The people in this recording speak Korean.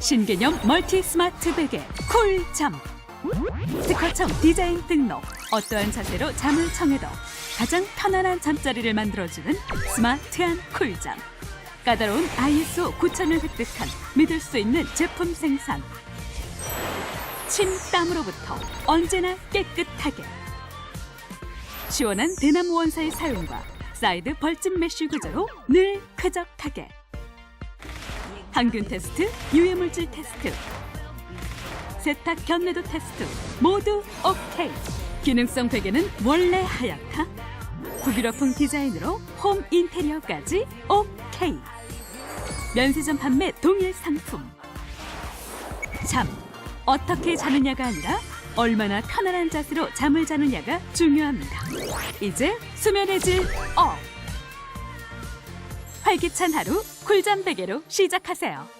신개념 멀티 스마트 베개 쿨잠. 특허청 디자인 등록 어떠한 자세로 잠을 청해도 가장 편안한 잠자리를 만들어주는 스마트한 쿨잠. 까다로운 ISO 9000을 획득한 믿을 수 있는 제품 생산. 침 땀으로부터 언제나 깨끗하게. 시원한 대나무 원사의 사용과 사이드 벌집 메쉬 구조로 늘 쾌적하게 항균 테스트, 유해물질 테스트, 세탁 견내도 테스트 모두 오케이. 기능성 베개는 원래 하얗다. 구비러풍 디자인으로 홈 인테리어까지 오케이. 면세점 판매 동일 상품. 잠 어떻게 자느냐가 아니라 얼마나 편안한 자세로 잠을 자느냐가 중요합니다. 이제 수면의 질 업. 활기찬 하루 쿨잠 베개로 시작하세요.